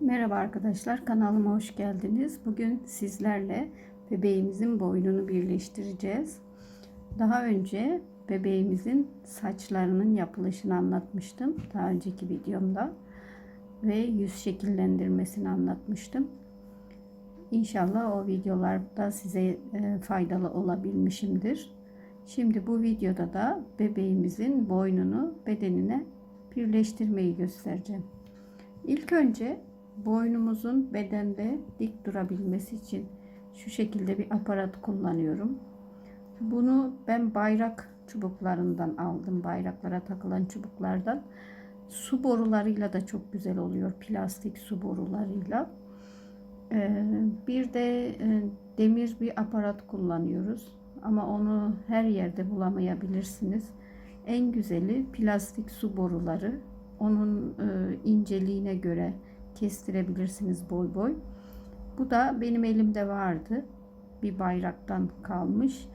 Merhaba arkadaşlar kanalıma hoş geldiniz. Bugün sizlerle bebeğimizin boynunu birleştireceğiz. Daha önce bebeğimizin saçlarının yapılışını anlatmıştım. Daha önceki videomda ve yüz şekillendirmesini anlatmıştım. İnşallah o videolarda size e, faydalı olabilmişimdir. Şimdi bu videoda da bebeğimizin boynunu bedenine birleştirmeyi göstereceğim. İlk önce boynumuzun bedende dik durabilmesi için şu şekilde bir aparat kullanıyorum. Bunu ben bayrak çubuklarından aldım. Bayraklara takılan çubuklardan. Su borularıyla da çok güzel oluyor. Plastik su borularıyla. Ee, bir de e, demir bir aparat kullanıyoruz. Ama onu her yerde bulamayabilirsiniz. En güzeli plastik su boruları. Onun e, inceliğine göre kestirebilirsiniz boy boy. Bu da benim elimde vardı. Bir bayraktan kalmış.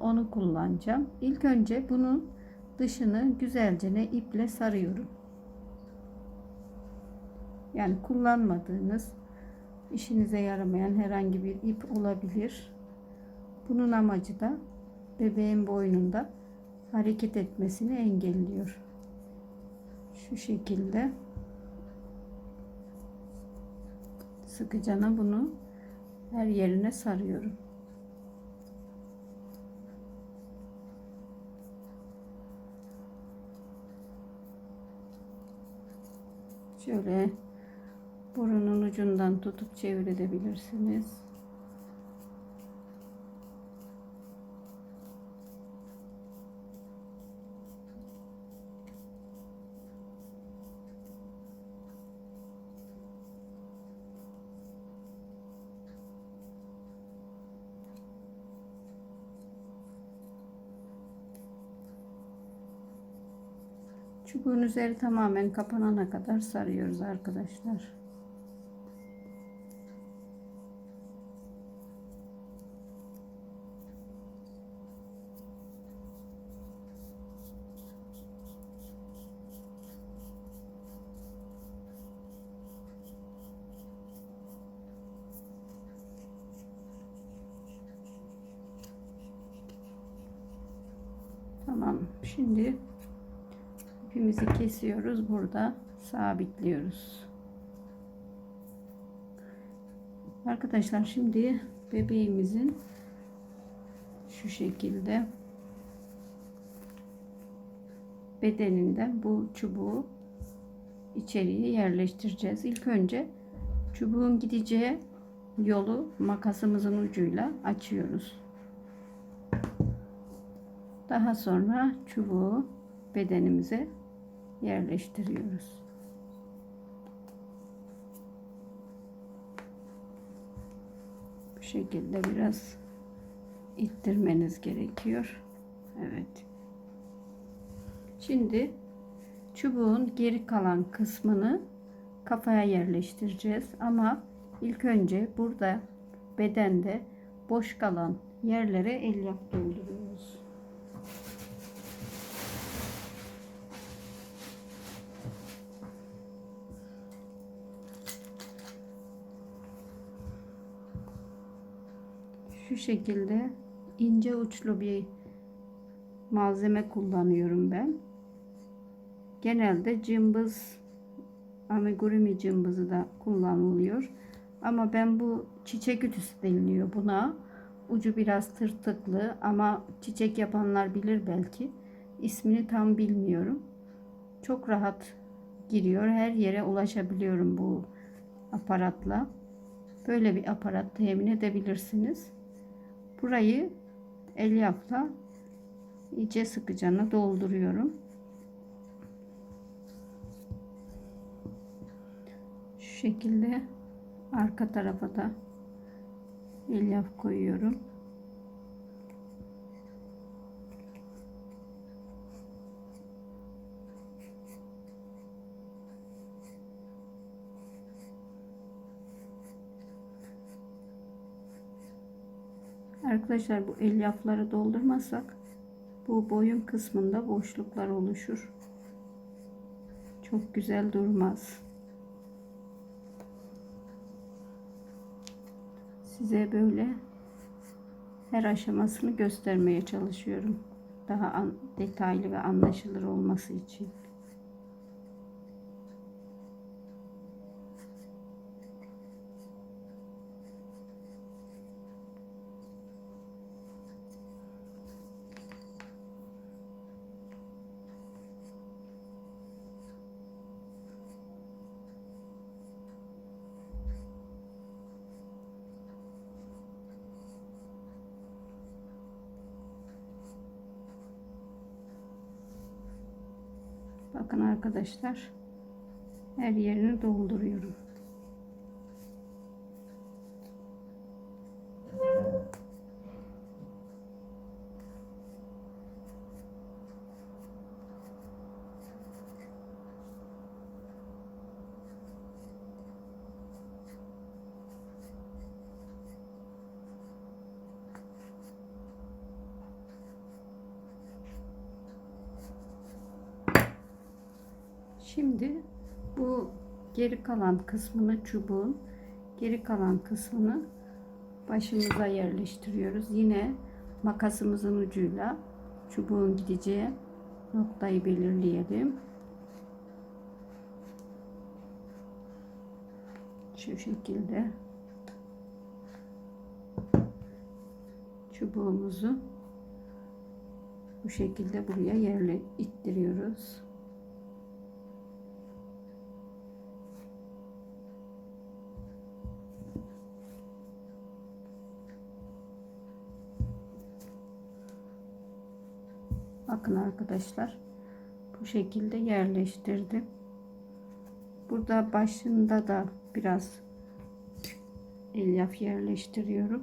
Onu kullanacağım. İlk önce bunun dışını güzelce ne iple sarıyorum. Yani kullanmadığınız işinize yaramayan herhangi bir ip olabilir. Bunun amacı da bebeğin boynunda hareket etmesini engelliyor. Şu şekilde sıkıcana bunu her yerine sarıyorum. Şöyle burunun ucundan tutup çevirebilirsiniz. Çubuğun üzeri tamamen kapanana kadar sarıyoruz arkadaşlar. Tamam. Şimdi ipimizi kesiyoruz. Burada sabitliyoruz. Arkadaşlar şimdi bebeğimizin şu şekilde bedeninden bu çubuğu içeriye yerleştireceğiz. İlk önce çubuğun gideceği yolu makasımızın ucuyla açıyoruz. Daha sonra çubuğu bedenimize yerleştiriyoruz. Bu şekilde biraz ittirmeniz gerekiyor. Evet. Şimdi çubuğun geri kalan kısmını kafaya yerleştireceğiz. Ama ilk önce burada bedende boş kalan yerlere elyaf dolduruyoruz. Şu şekilde ince uçlu bir malzeme kullanıyorum ben. Genelde cımbız amigurumi cımbızı da kullanılıyor. Ama ben bu çiçek ütüsü deniliyor buna. Ucu biraz tırtıklı ama çiçek yapanlar bilir belki. İsmini tam bilmiyorum. Çok rahat giriyor. Her yere ulaşabiliyorum bu aparatla. Böyle bir aparat temin edebilirsiniz. Burayı elyafla iyice sıkıcana dolduruyorum. Şu şekilde arka tarafa da elyaf koyuyorum. Arkadaşlar bu elyafları doldurmazsak bu boyun kısmında boşluklar oluşur. Çok güzel durmaz. Size böyle her aşamasını göstermeye çalışıyorum. Daha detaylı ve anlaşılır olması için. Bakın arkadaşlar her yerini dolduruyorum. Şimdi bu geri kalan kısmını çubuğun geri kalan kısmını başımıza yerleştiriyoruz. Yine makasımızın ucuyla çubuğun gideceği noktayı belirleyelim. Şu şekilde çubuğumuzu bu şekilde buraya yerle ittiriyoruz. Bakın arkadaşlar bu şekilde yerleştirdim. Burada başında da biraz elyaf yerleştiriyorum.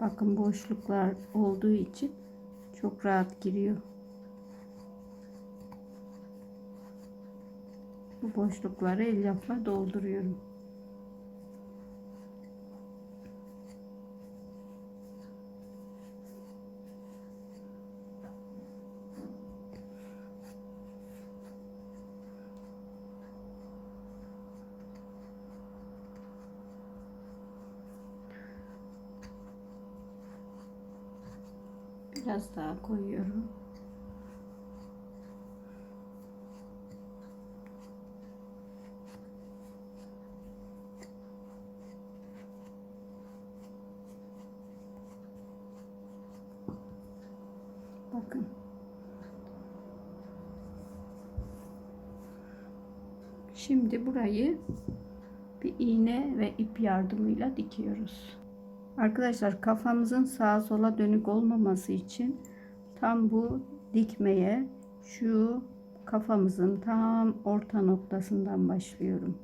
Bakın boşluklar olduğu için çok rahat giriyor. Bu boşlukları elyafla dolduruyorum. Biraz daha koyuyorum. Bakın. Şimdi burayı bir iğne ve ip yardımıyla dikiyoruz. Arkadaşlar kafamızın sağa sola dönük olmaması için tam bu dikmeye şu kafamızın tam orta noktasından başlıyorum.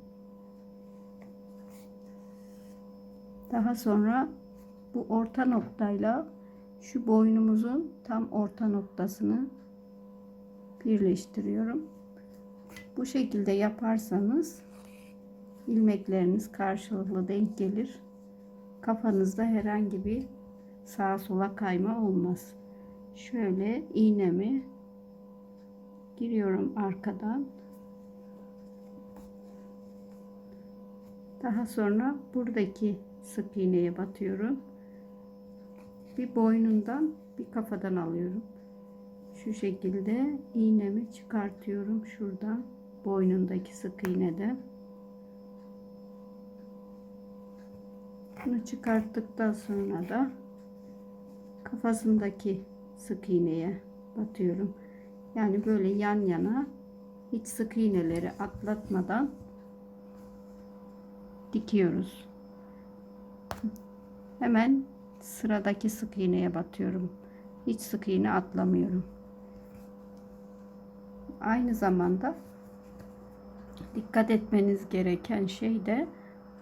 Daha sonra bu orta noktayla şu boynumuzun tam orta noktasını birleştiriyorum. Bu şekilde yaparsanız ilmekleriniz karşılıklı denk gelir kafanızda herhangi bir sağa sola kayma olmaz. Şöyle iğnemi giriyorum arkadan. Daha sonra buradaki sık iğneye batıyorum. Bir boynundan bir kafadan alıyorum. Şu şekilde iğnemi çıkartıyorum şuradan boynundaki sık iğneden. Bunu çıkarttıktan sonra da kafasındaki sık iğneye batıyorum. Yani böyle yan yana hiç sık iğneleri atlatmadan dikiyoruz. Hemen sıradaki sık iğneye batıyorum. Hiç sık iğne atlamıyorum. Aynı zamanda dikkat etmeniz gereken şey de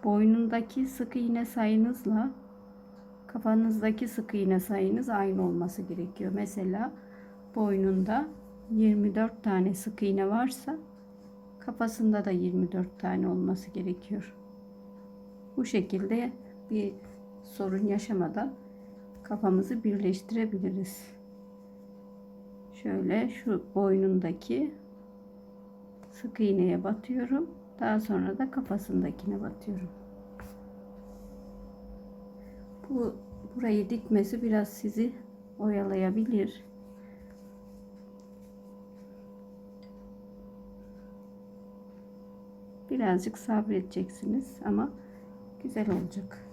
boynundaki sık iğne sayınızla kafanızdaki sık iğne sayınız aynı olması gerekiyor. Mesela boynunda 24 tane sık iğne varsa kafasında da 24 tane olması gerekiyor. Bu şekilde bir sorun yaşamadan kafamızı birleştirebiliriz. Şöyle şu boynundaki sık iğneye batıyorum Daha sonra da kafasındakine batıyorum. Bu burayı dikmesi biraz sizi oyalayabilir. Birazcık sabredeceksiniz ama güzel olacak.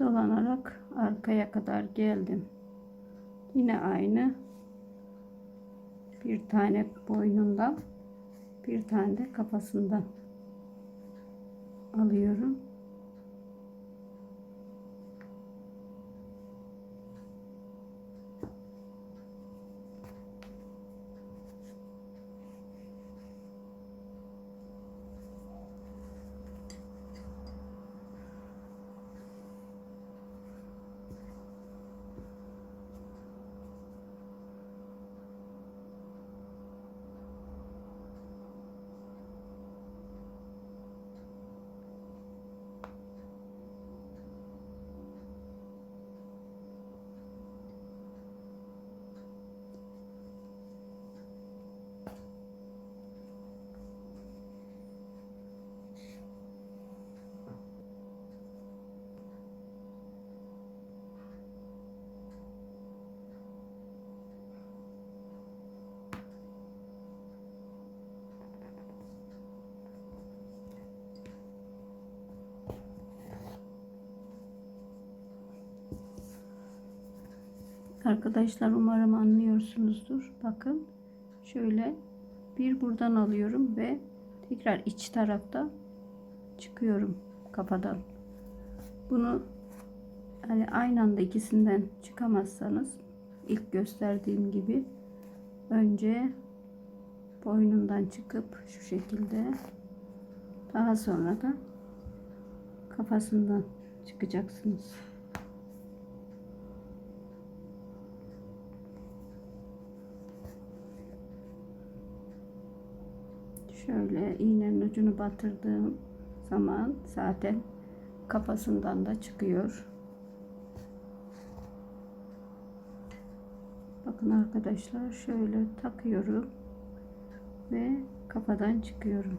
Dolanarak arkaya kadar geldim. Yine aynı bir tane boynundan bir tane de kafasından alıyorum. Arkadaşlar umarım anlıyorsunuzdur. Bakın şöyle bir buradan alıyorum ve tekrar iç tarafta çıkıyorum kafadan. Bunu hani aynı anda ikisinden çıkamazsanız ilk gösterdiğim gibi önce boynundan çıkıp şu şekilde daha sonra da kafasından çıkacaksınız. Şöyle iğnenin ucunu batırdığım zaman zaten kafasından da çıkıyor. Bakın arkadaşlar şöyle takıyorum ve kafadan çıkıyorum.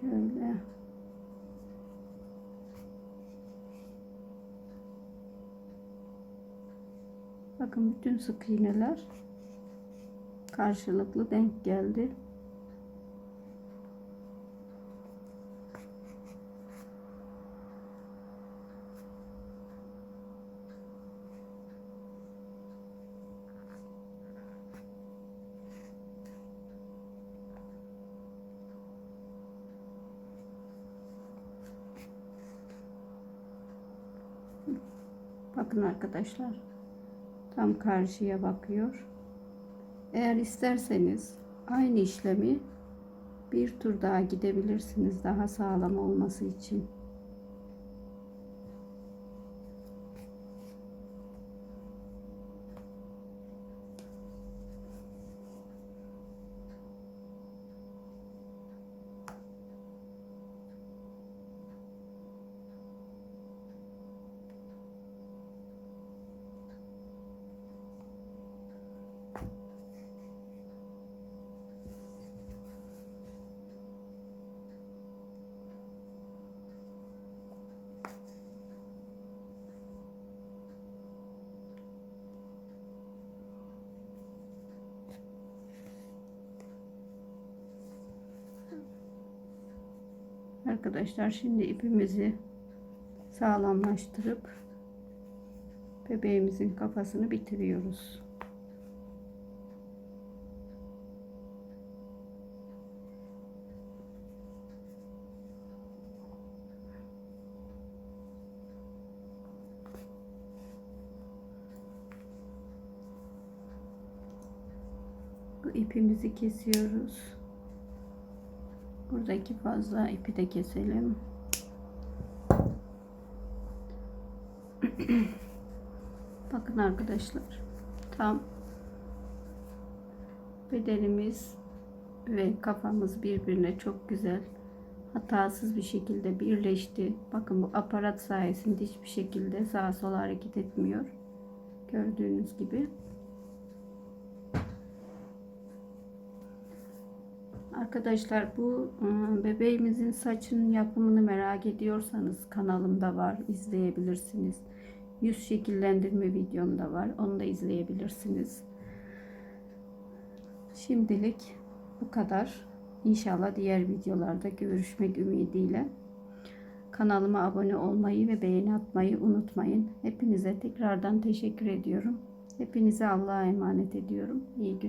Şöyle Bakın bütün sık iğneler karşılıklı denk geldi. Bakın arkadaşlar tam karşıya bakıyor. Eğer isterseniz aynı işlemi bir tur daha gidebilirsiniz daha sağlam olması için. Arkadaşlar şimdi ipimizi sağlamlaştırıp bebeğimizin kafasını bitiriyoruz. Bu ipimizi kesiyoruz. Buradaki fazla ipi de keselim. Bakın arkadaşlar. Tam bedenimiz ve kafamız birbirine çok güzel hatasız bir şekilde birleşti. Bakın bu aparat sayesinde hiçbir şekilde sağa sola hareket etmiyor. Gördüğünüz gibi. Arkadaşlar bu ıı, bebeğimizin saçının yapımını merak ediyorsanız kanalımda var izleyebilirsiniz. Yüz şekillendirme videom da var. Onu da izleyebilirsiniz. Şimdilik bu kadar. İnşallah diğer videolarda görüşmek ümidiyle. Kanalıma abone olmayı ve beğeni atmayı unutmayın. Hepinize tekrardan teşekkür ediyorum. Hepinize Allah'a emanet ediyorum. İyi günler.